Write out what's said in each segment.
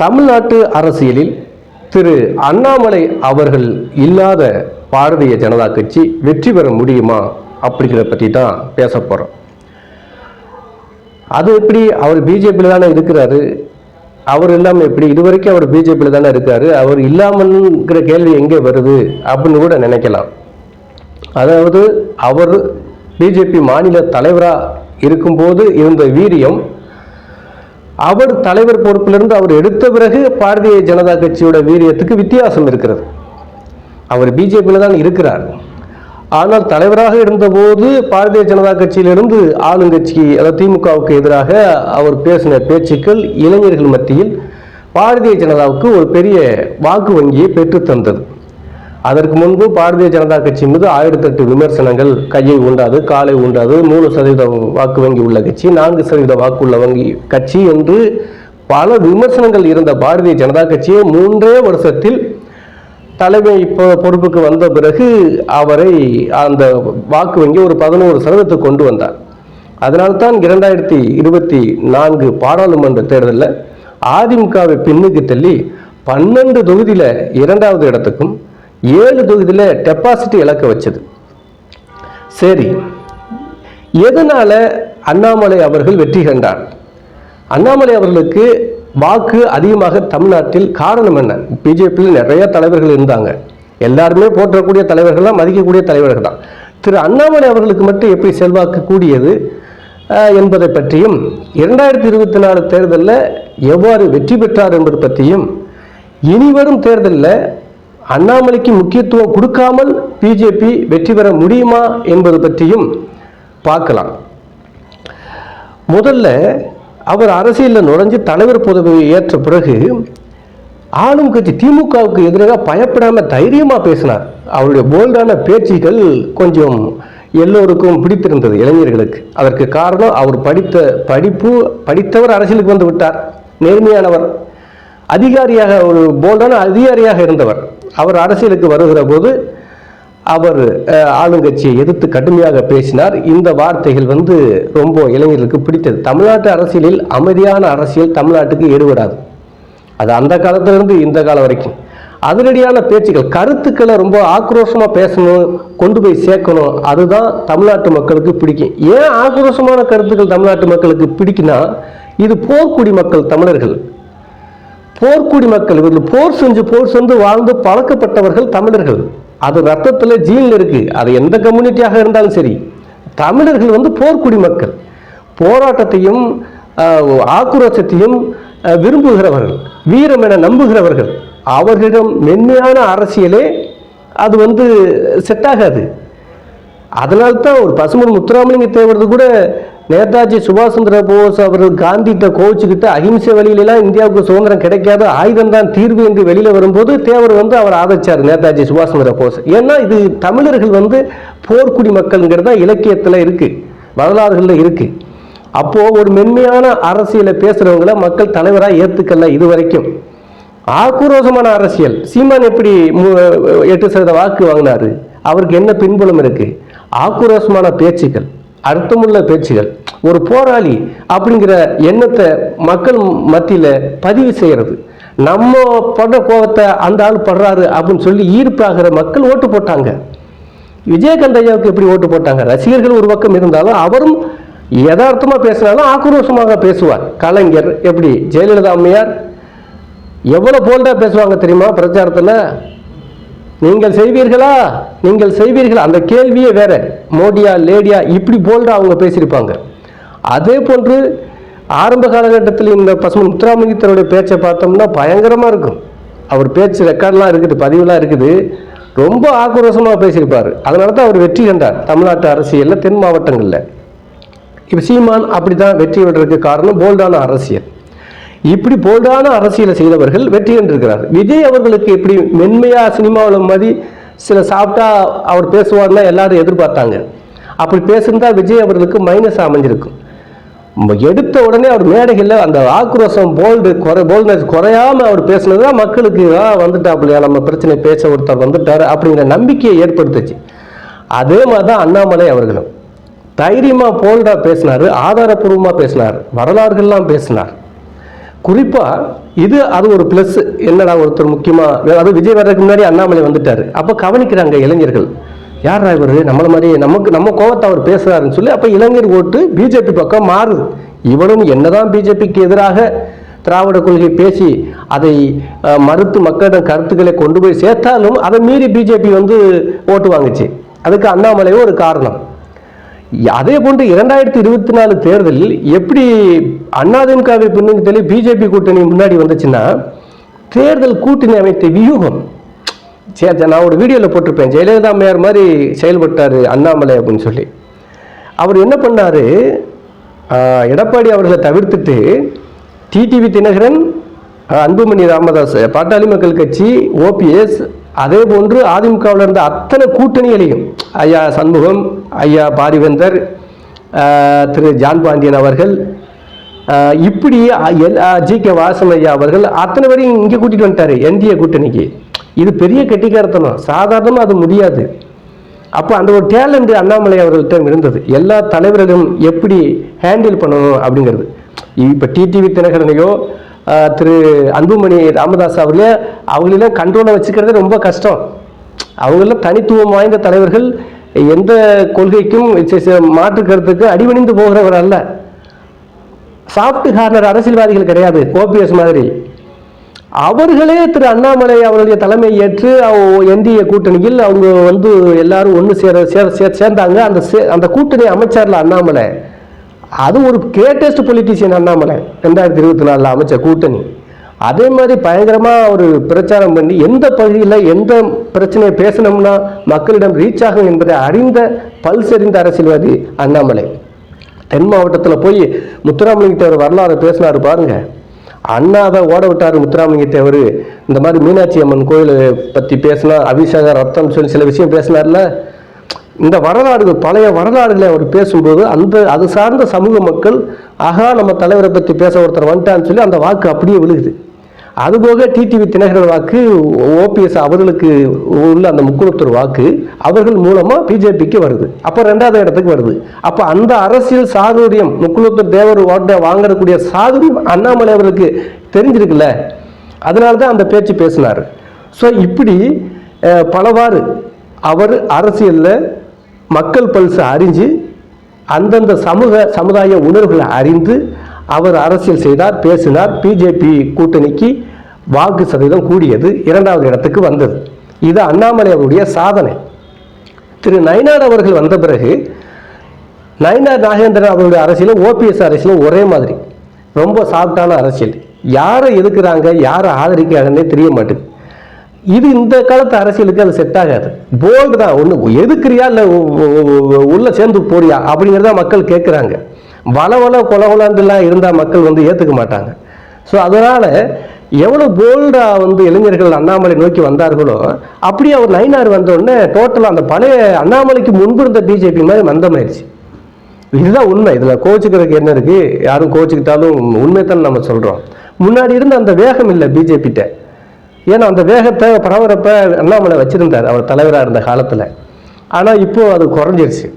தமிழ்நாட்டு அரசியலில் திரு அண்ணாமலை அவர்கள் இல்லாத பாரதிய ஜனதா கட்சி வெற்றி பெற முடியுமா அப்படிங்கிறத பற்றி தான் பேச போகிறோம் அது எப்படி அவர் பிஜேபியில் தானே இருக்கிறாரு? அவர் இல்லாமல் எப்படி? இதுவரைக்கும் அவர் பிஜேபியில் தானே இருக்காரு. அவர் இல்லாமல்ங்கிற கேள்வி எங்கே வருது அப்படின்னு கூட நினைக்கலாம். அதாவது அவர் பிஜேபி மாநில தலைவராக இருக்கும்போது இருந்த வீரியம் அவர் தலைவர் பொறுப்பிலிருந்து அவர் எடுத்த பிறகு பாரதிய ஜனதா கட்சியோட வீரியத்துக்கு வித்தியாசம் இருக்கிறது. அவர் பிஜேபியில் தான் இருக்கிறார். ஆனால் தலைவராக இருந்தபோது பாரதிய ஜனதா கட்சியிலிருந்து ஆளுங்கட்சி அதாவது திமுகவுக்கு எதிராக அவர் பேசின பேச்சுக்கள் இளைஞர்கள் மத்தியில் பாரதிய ஜனதாவுக்கு ஒரு பெரிய வாக்கு வங்கியை பெற்றுத் தந்தது அதற்கு முன்பு பாரதிய ஜனதா கட்சி மீது ஆயிரத்தெட்டு விமர்சனங்கள் கையை உண்டாது காலை உண்டாது மூணு சதவீத வாக்கு வங்கி உள்ள கட்சி நான்கு சதவீத வாக்கு உள்ள வங்கி கட்சி என்று பல விமர்சனங்கள் இருந்த பாரதிய ஜனதா கட்சியை மூன்றே வருஷத்தில் தலைமை இப்போ பொறுப்புக்கு வந்த பிறகு அவரை அந்த வாக்கு வங்கி ஒரு பதினோரு சதவீதத்தை கொண்டு வந்தார். அதனால்தான் இரண்டாயிரத்தி இருபத்தி நான்கு பாராளுமன்ற தேர்தலில் அதிமுகவை பின்னுக்கு தள்ளி பன்னெண்டு தொகுதியில் இரண்டாவது இடத்துக்கும் ஏழு தொகுதியில் டெபாசிட் இழக்க வச்சது. சரி எதனால அண்ணாமலை அவர்கள் வெற்றி கண்டார்? அண்ணாமலை அவர்களுக்கு வாக்கு அதிகமாக தமிழ்நாட்டில் காரணம் என்ன? பிஜேபியில் நிறைய தலைவர்கள் இருந்தாங்க. எல்லாருமே போற்றக்கூடிய தலைவர்கள்லாம் மதிக்கக்கூடிய தலைவர்கள் தான். திரு அண்ணாமலை அவர்களுக்கு மட்டும் எப்படி செல்வாக்கு கூடியது? என்பதை பற்றியும் இரண்டாயிரத்தி இருபத்தி நாலு தேர்தலில் எவ்வாறு வெற்றி பெற்றார் என்பது பற்றியும் இனிவரும் தேர்தலில் அண்ணாமலைக்கு முக்கியத்துவம் கொடுக்காமல் பிஜேபி வெற்றி பெற முடியுமா என்பது பற்றியும் பார்க்கலாம். முதல்ல அவர் அரசியலில் நுழைஞ்சு தலைவர் பதவியை ஏற்ற பிறகு ஆளும் கட்சி திமுகவுக்கு எதிராக பயப்படாமல் தைரியமாக பேசினார். அவருடைய போல்டான பேச்சுகள் கொஞ்சம் எல்லோருக்கும் பிடித்திருந்தது இளைஞர்களுக்கு. அதற்கு காரணம் அவர் படித்த படிப்பு படித்தவர் அரசியலுக்கு வந்து விட்டார். நேர்மையானவர். அதிகாரியாக ஒரு போல்டான அதிகாரியாக இருந்தவர். அவர் அரசியலுக்கு வருகிற போது அவர் ஆளுங்கட்சியை எதிர்த்து கடுமையாக பேசினார். இந்த வார்த்தைகள் வந்து ரொம்ப இளைஞர்களுக்கு பிடித்தது. தமிழ்நாட்டு அரசியலில் அமைதியான அரசியல் தமிழ்நாட்டுக்கு எடுபடாது அது அந்த காலத்திலிருந்து இந்த காலம் வரைக்கும். அதிரடியான பேச்சுக்கள் கருத்துக்களை ரொம்ப ஆக்ரோஷமாக பேசணும் கொண்டு போய் சேர்க்கணும் அதுதான் தமிழ்நாட்டு மக்களுக்கு பிடிக்கும். ஏன் ஆக்ரோஷமான கருத்துக்கள் தமிழ்நாட்டு மக்களுக்கு பிடிக்குன்னா இது போர்க்குடி மக்கள் தமிழர்கள். போர்க்குடி மக்கள் இவர்கள் போர் செஞ்சு போர் செஞ்சு வாழ்ந்து பழக்கப்பட்டவர்கள் தமிழர்கள். அது ரத்தத்தில் ஜீன் இருக்கு. அது எந்த கம்யூனிட்டியாக இருந்தாலும் சரி. தமிழர்கள் வந்து போர்க்குடி மக்கள். போராட்டத்தையும் ஆக்ரோஷத்தையும் விரும்புகிறவர்கள் வீரம் என நம்புகிறவர்கள். அவர்களிடம் மென்மையான அரசியலே அது வந்து செட் ஆகாது. அதனால்தான் ஒரு பசுமன் முத்துராமலிங்க தேவரது கூட நேதாஜி சுபாஷ் சந்திர போஸ் அவர்கள் காந்திகிட்ட கோவிச்சுக்கிட்டு அகிம்சை வழியிலலாம் இந்தியாவுக்கு சுதந்திரம் கிடைக்காது ஆயுதம் தான் தீர்வு என்று வெளியில வரும்போது தேவர் வந்து அவர் ஆதரிச்சார் நேதாஜி சுபாஷ் சந்திர போஸ். ஏன்னா இது தமிழர்கள் வந்து போர்க்குடி மக்கள்ங்கிறதா இலக்கியத்தில் இருக்குது வரலாறுகளில் இருக்குது அப்போது ஒரு மென்மையான அரசியலை பேசுகிறவங்கள மக்கள் தலைவராக ஏற்றுக்கல இது வரைக்கும் ஆக்ரோஷமான அரசியல். சீமான் எப்படி மு- எட்டு சதவீத வாக்கு வாங்கினாரு? அவருக்கு என்ன பின்புலம் இருக்குது ஆக்ரோஷமான பேச்சுக்கள். அர்த்தமுள்ள பேச்சுகள். ஒரு போராளி அப்படிங்கிற எண்ணத்தை மக்கள் மத்தியில் பதிவு செய்கிறது நம்ம படுற கோபத்தை அந்த ஆள் படுறாரு அப்படின்னு சொல்லி ஈர்ப்பாகிற மக்கள் ஓட்டு போட்டாங்க. விஜயகாந்த் ஐயாவுக்கு எப்படி ஓட்டு போட்டாங்க? ரசிகர்கள் ஒரு பக்கம் இருந்தாலும் அவரும் யதார்த்தமாக பேசினாலும் ஆக்ரோஷமாக பேசுவார். கலைஞர் எப்படி? ஜெயலலிதா அம்மையார் எவ்வளோ போல்டாக பேசுவாங்க தெரியுமா பிரச்சாரத்தில்? நீங்கள் செய்வீர்களா? நீங்கள் செய்வீர்களா? அந்த கேள்வியே வேற. மோடியா லேடியா இப்படி போல்டா அவங்க பேசியிருப்பாங்க. அதே போன்று ஆரம்ப காலகட்டத்தில் இந்த பசுமன் முத்துராமலிங்கத்தருடைய பேச்சை பார்த்தோம்னா பயங்கரமாக இருக்கும். அவர் பேச்சு ரெக்கார்ட்லாம் இருக்குது பதிவுலாம் இருக்குது. ரொம்ப ஆக்ரோஷமாக பேசியிருப்பார். அதனால தான் அவர் வெற்றி கண்டார். தமிழ்நாட்டு அரசியலில் தென் மாவட்டங்களில். இப்போ சீமான் அப்படிதான் வெற்றி பெற்றதுக்கு காரணம் போல்டான அரசியல். இப்படி போல்டான அரசியலை செய்தவர்கள் வெற்றி என்றிருக்கிறார். விஜய் அவர்களுக்கு எப்படி மென்மையா சினிமாவில் மாதிரி சில சாப்பிட்டா அவர் பேசுவார்னா எல்லாரும் எதிர்பார்த்தாங்க. அப்படி பேசியிருந்தா விஜய் அவர்களுக்கு மைனஸ் அமைஞ்சிருக்கும். எடுத்த உடனே அவர் மேடைகளில் அந்த ஆக்ரோஷம் போல்டு குறை போல்ட்னஸ் குறையாம அவர் பேசினது தான் மக்களுக்கு ஆ வந்துட்டாப்புலையா நம்ம பிரச்சனை பேச ஒருத்தர் வந்துட்டார் அப்படிங்கிற நம்பிக்கையை ஏற்படுத்துச்சு. அதே மாதிரி தான் அண்ணாமலை அவர்களும். தைரியமாக போல்டாக பேசினாரு ஆதாரப்பூர்வமாக பேசினார் வரலாறுகள்லாம் பேசினார். குறிப்பாக இது அது ஒரு ப்ளஸ் என்னடா ஒருத்தர் முக்கியமாக அது விஜய் வர்றதுக்கு முன்னாடி அண்ணாமலை வந்துட்டார். அப்போ கவனிக்கிறாங்க இளைஞர்கள். யார் இவர்? நம்மளை மாதிரி நமக்கு நம்ம கோவத்தை அவர் பேசுகிறாருன்னு சொல்லி அப்போ இளைஞர் ஓட்டு பிஜேபி பக்கம் மாறுது இவரும் என்னதான் பிஜேபிக்கு எதிராக திராவிட கொள்கை பேசி அதை மறுத்து மக்களிடம் கருத்துக்களை கொண்டு போய் சேர்த்தாலும் அதை மீறி பிஜேபி வந்து ஓட்டு வாங்குச்சு. அதுக்கு அண்ணாமலையும் ஒரு காரணம். அதே போன்று இரண்டாயிரத்தி இருபத்தி நாலு தேர்தலில் எப்படி அதிமுகவை பின்னணி பிஜேபி கூட்டணி முன்னாடி வந்துச்சுன்னா தேர்தல் கூட்டணி அமைத்த வியூகம் சரி நான் ஒரு வீடியோவில் போட்டிருப்பேன். ஜெயலலிதா அம்மையார் மாதிரி செயல்பட்டார் அண்ணாமலை அப்படின்னு சொல்லி. அவர் என்ன பண்ணார்? எடப்பாடி அவர்களை தவிர்த்துட்டு டிடிவி தினகரன் அன்புமணி ராமதாஸ் பாட்டாளி மக்கள் கட்சி ஓபிஎஸ் அதே போன்று அதிமுகவில் இருந்த அத்தனை கூட்டணிகளையும் ஐயா சண்முகம் ஐயா பாரிவேந்தர் திரு ஜான் பாண்டியன் அவர்கள் இப்படி ஜி கே வாசன் ஐயா அவர்கள் அத்தனை பேரையும் இங்கே கூட்டிகிட்டு வந்துட்டார் என்டிஏ கூட்டணிக்கு. இது பெரிய கெட்டிக்காரத்தனம். சாதாரணமாக அது முடியாது. அப்போ அந்த ஒரு டேலண்ட் அண்ணாமலை அவர்கள்ட்ட இருந்தது. எல்லா தலைவர்களும் எப்படி ஹேண்டில் பண்ணணும் அப்படிங்கிறது. இப்போ டிடிவி தினகரனையோ திரு அன்புமணி ராமதாஸ் அவர்களே அவங்களெல்லாம் கண்ட்ரோலை வச்சுக்கிறது ரொம்ப கஷ்டம். அவங்களெல்லாம் தனித்துவம் வாய்ந்த தலைவர்கள் எந்த கொள்கைக்கும் சி- சி- மாற்று கருத்துக்கு அடிவணிந்து போகிறவர் அல்ல. சாஃப்ட் கார்னர் அரசியல்வாதிகள் கிடையாது ஓபிஎஸ் மாதிரி. அவர்களே திரு அண்ணாமலை அவருடைய தலைமை ஏற்று என்டிஏ கூட்டணியில் அவங்க வந்து எல்லாரும் ஒன்று சேர சேர சேர்ந்தாங்க. அந்த சே- அந்த கூட்டணி அமைச்சர்ல அண்ணாமலை. அது ஒரு கிரேட்டஸ்ட் பொலிட்டீஷியன் அண்ணாமலை ரெண்டாயிரத்தி இருபத்தி நாலில் அமைச்ச கூட்டணி. அதே மாதிரி பயங்கரமாக ஒரு பிரச்சாரம் பண்ணி எந்த பகுதியில் எந்த பிரச்சனையை பேசணும்னா மக்களிடம் ரீச் ஆகும் என்பதை அறிந்த பல்செறிந்த அரசியல்வாதி அண்ணாமலை. தென் மாவட்டத்தில் போய் முத்துராமலிங்க தேவர் வரலாறு பேசினார் பாருங்க. அண்ணாவை ஓட விட்டார் முத்துராமலிங்க தேவர் இந்த மாதிரி மீனாட்சி அம்மன் கோயிலை பற்றி பேசினா அபிஷேகம் ரத்தம் சொல்லி சில விஷயம் பேசினார்ல. இந்த வரலாறுகள் பழைய வரலாறுகளை அவர் பேசும்போது அந்த அது சார்ந்த சமூக மக்கள் ஆகா நம்ம தலைவரை பற்றி பேச ஒருத்தர் வந்துட்டான்னு சொல்லி அந்த வாக்கு அப்படியே விழுகுது. அதுபோக டிடிவி தினகரன் வாக்கு ஓபிஎஸ் அவர்களுக்கு உள்ள அந்த முக்குளத்தூர் வாக்கு அவர்கள் மூலமாக பிஜேபிக்கு வருது. அப்போ ரெண்டாவது இடத்துக்கு வருது. அப்போ அந்த அரசியல் சாதுரியம் முக்குளத்தூர் தேவர் ஓட்டை வாங்கக்கூடிய சாதுரியம் அண்ணாமலை அவர்களுக்கு தெரிஞ்சிருக்குல்ல. அதனால தான் அந்த பேச்சு பேசினார். ஸோ இப்படி பலவாறு அவர் அரசியலில் மக்கள் பல்சை அறிஞ்சு அந்தந்த சமூக சமுதாய உணர்வுகளை அறிந்து அவர் அரசியல் செய்தார் பேசினார். பிஜேபி கூட்டணிக்கு வாக்கு சதவீதம் கூடியது இரண்டாவது இடத்துக்கு வந்தது. இது அண்ணாமலை அவருடைய சாதனை. திரு நயனார் அவர்கள் வந்த பிறகு நயனார் நாகேந்திரன் அவருடைய அரசியலும் ஓபிஎஸ் அரசியலும் ஒரே மாதிரி. ரொம்ப சாஃப்டான அரசியல். யாரை எதுக்குறாங்க யாரை ஆதரிக்கிறாங்கன்னே தெரிய மாட்டேங்குது இது இந்த காலத்து அரசியலுக்கு அது செட் ஆகாது. போல்டு தான். ஒன்று எதுக்குறியா இல்லை உள்ள சேர்ந்து போறியா அப்படிங்கிறத மக்கள் கேட்குறாங்க வள வள கொல இருந்தால் மக்கள் வந்து ஏற்றுக்க மாட்டாங்க. ஸோ அதனால் எவ்வளோ போல்டாக வந்து இளைஞர்கள் அண்ணாமலை நோக்கி வந்தார்களோ அப்படியே அவர் நைனார் வந்த உடனே டோட்டலாக அந்த பழைய அண்ணாமலைக்கு முன்பு இருந்த பிஜேபி மாதிரி மந்தமாயிடுச்சு இதுதான் உண்மை. இதில் கோச்சுக்கிறதுக்கு என்ன இருக்குது யாரும் கோச்சுக்கிட்டாலும் தான் நம்ம சொல்கிறோம் முன்னாடி இருந்த அந்த வேகம் இல்லை பிஜேபிகிட்ட ஏன்னா அந்த வேகத்தை பரவரப்ப அண்ணாமலை வச்சுருந்தார் அவர் தலைவராக இருந்த காலத்தில். ஆனால் இப்போது அது குறைஞ்சிருச்சு.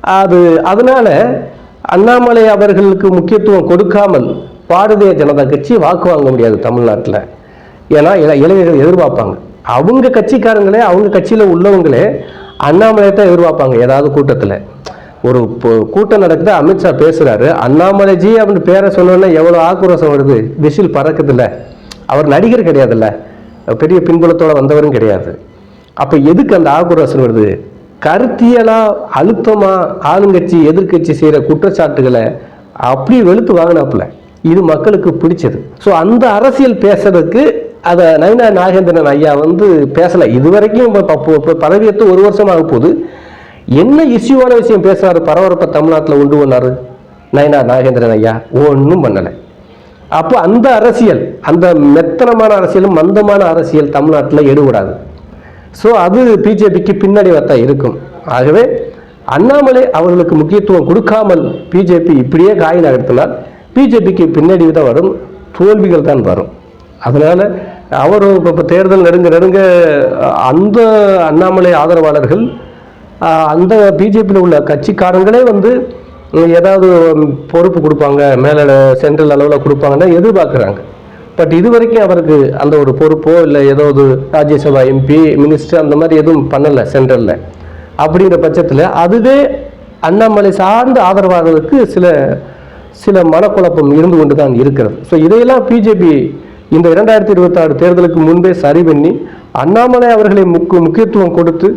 அது அதனால் அண்ணாமலை அவர்களுக்கு முக்கியத்துவம் கொடுக்காமல் பாரதிய ஜனதா கட்சி வாக்கு வாங்க முடியாது தமிழ்நாட்டில். ஏன்னா இள- இளைஞர்கள் எதிர்பார்ப்பாங்க. அவங்க கட்சிக்காரங்களே அவங்க கட்சியில் உள்ளவங்களே அண்ணாமலையை தான் எதிர்பார்ப்பாங்க ஏதாவது கூட்டத்தில். ஒரு கூட்டம் நடக்குது அமித்ஷா பேசுகிறாரு அண்ணாமலைஜி அப்படின்னு பேரை சொன்னோன்னே எவ்வளோ ஆக்ரோஷம் வருது விசில் பறக்குதுல்ல. அவர் நடிகர் கிடையாதுல்ல. பெரிய பின்புலத்தோடு வந்தவரும் கிடையாது. அப்போ எதுக்கு அந்த ஆக்ரோஷம் வருது? கருத்தியலாக அழுத்தமாக ஆளுங்கட்சி எதிர்க்கட்சி செய்கிற குற்றச்சாட்டுகளை அப்படியே வெளுத்து வாங்கினாப்புல. இது மக்களுக்கு பிடிச்சது. ஸோ அந்த அரசியல் பேசுறதுக்கு அதை நயினா நாகேந்திரன் ஐயா வந்து பேசலை. இது வரைக்கும் இப்போ ப- ப- ஒரு வருஷம் ஆக போகுது. என்ன இஷ்யூவான விஷயம் பேசுறாரு? பரபரப்பை தமிழ்நாட்டில் உண்டு பண்ணாரு நயனா நாகேந்திரன் ஐயா. ஒன்றும் பண்ணலை. அப்போ அந்த அரசியல் அந்த மெத்தனமான அரசியலும் மந்தமான அரசியல் தமிழ்நாட்டில் எடுபடாது. ஸோ அது பிஜேபிக்கு பின்னடைவாக தான் இருக்கும். ஆகவே அண்ணாமலை அவர்களுக்கு முக்கியத்துவம் கொடுக்காமல் பிஜேபி இப்படியே காய் நகர்த்தினால் பிஜேபிக்கு பின்னடைவு தான் வரும் தோல்விகள் தான் வரும். அதனால அவரும் இப்போ தேர்தல் நெருங்க நெருங்க அந்த அண்ணாமலை ஆதரவாளர்கள் அந்த பிஜேபியில் உள்ள கட்சிக்காரங்களே வந்து ஏதாவது பொறுப்பு கொடுப்பாங்க மேலே சென்ட்ரல் அளவில் கொடுப்பாங்கன்னா எதிர்பார்க்குறாங்க. பட் இது வரைக்கும் அவருக்கு அந்த ஒரு பொறுப்போ இல்லை ஏதாவது ராஜ்யசபா எம்பி மினிஸ்டர் அந்த மாதிரி எதுவும் பண்ணலை சென்ட்ரலில் அப்படிங்கிற பட்சத்தில் அதுவே அண்ணாமலை சார்ந்த ஆதரவாளர்களுக்கு சில சில மனக்குழப்பம் இருந்து கொண்டு தான் இருக்கிறது. ஸோ இதையெல்லாம் பிஜேபி இந்த இரண்டாயிரத்தி இருபத்தாறு தேர்தலுக்கு முன்பே சரி பண்ணி அண்ணாமலை அவர்களை முக்கு முக்கியத்துவம் கொடுத்து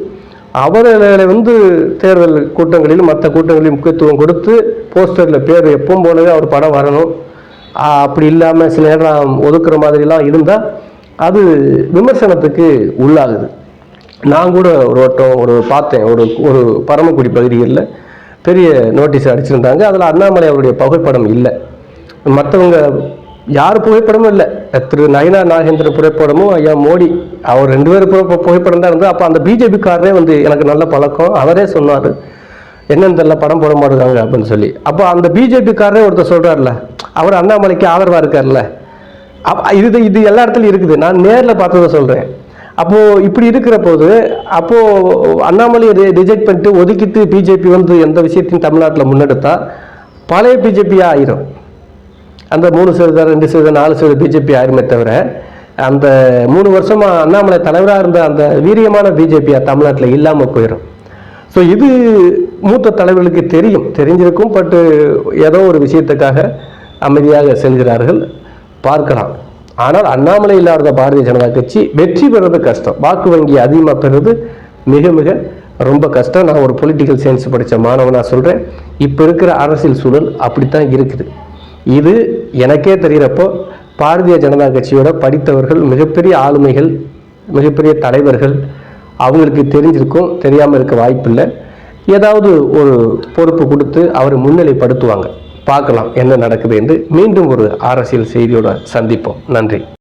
அவர்களை வந்து தேர்தல் கூட்டங்களிலும் மற்ற கூட்டங்களிலும் முக்கியத்துவம் கொடுத்து போஸ்டரில் பேர் எப்பவும் போலவே அவர் படம் வரணும். அப்படி இல்லாமல் சில நேரம் ஒதுக்குற மாதிரிலாம் இருந்தால் அது விமர்சனத்துக்கு உள்ளாகுது. நான் கூட ஒரு வட்டம் ஒரு பார்த்தேன் ஒரு ஒரு பரமக்குடி பகுதிகளில் பெரிய நோட்டீஸ் அடிச்சிருந்தாங்க. அதில் அண்ணாமலை அவருடைய புகைப்படம் இல்லை. மற்றவங்க யார் புகைப்படமும் இல்லை. திரு நயனா நாகேந்திர புகைப்படமும் ஐயா மோடி அவர் ரெண்டு பேரும் புகைப்படம் தான் இருந்தது. அப்போ அந்த பிஜேபிக்காரரே வந்து எனக்கு நல்ல பழக்கம். அவரே சொன்னார் என்னென்னு தெரியல படம் போட மாட்டாங்க அப்படின்னு சொல்லி. அப்போ அந்த பிஜேபிக்காரரே ஒருத்தர் சொல்கிறார்ல அவர் அண்ணாமலைக்கு ஆதரவாக இருக்கார்ல. அப் இது இது எல்லா இடத்துலையும் இருக்குது. நான் நேரில் பார்த்ததை சொல்கிறேன் அப்போது இப்படி இருக்கிற போது அப்போது அண்ணாமலையை ரிஜெக்ட் பண்ணிட்டு ஒதுக்கிட்டு பிஜேபி வந்து எந்த விஷயத்தையும் தமிழ்நாட்டில் முன்னெடுத்தால் பழைய பிஜேபியாக ஆயிரும். அந்த மூணு சதவீதம் ரெண்டு சதவீதம் நாலு சதவீதம் பிஜேபி ஆயிருமே தவிர அந்த மூணு வருஷமாக அண்ணாமலை தலைவராக இருந்த அந்த வீரியமான பிஜேபியாக தமிழ்நாட்டில் இல்லாமல் போயிடும் ஸோ இது மூத்த தலைவர்களுக்கு தெரியும் தெரிஞ்சிருக்கும் பட்டு ஏதோ ஒரு விஷயத்துக்காக அமைதியாக செல்கிறார்கள் பார்க்கலாம். ஆனால் அண்ணாமலை இல்லாத பாரதிய ஜனதா கட்சி வெற்றி பெறுறது கஷ்டம். வாக்கு வங்கி அதிகமாக பெறுறது மிக மிக ரொம்ப கஷ்டம். நான் ஒரு பொலிட்டிக்கல் சயின்ஸ் படித்த மாணவனாக சொல்கிறேன் இப்போ இருக்கிற அரசியல் சூழல் அப்படித்தான் இருக்குது. இது எனக்கே தெரிகிறப்போ பாரதிய ஜனதா கட்சியோட படித்தவர்கள் மிகப்பெரிய ஆளுமைகள் மிகப்பெரிய தலைவர்கள் அவங்களுக்கு தெரிஞ்சிருக்கும் தெரியாமல் இருக்க வாய்ப்பில்லை. ஏதாவது ஒரு பொறுப்பு கொடுத்து அவரை முன்னிலைப்படுத்துவாங்க. பார்க்கலாம் என்ன நடக்குது என்று மீண்டும் ஒரு அரசியல் செய்தியோட சந்திப்போம். நன்றி.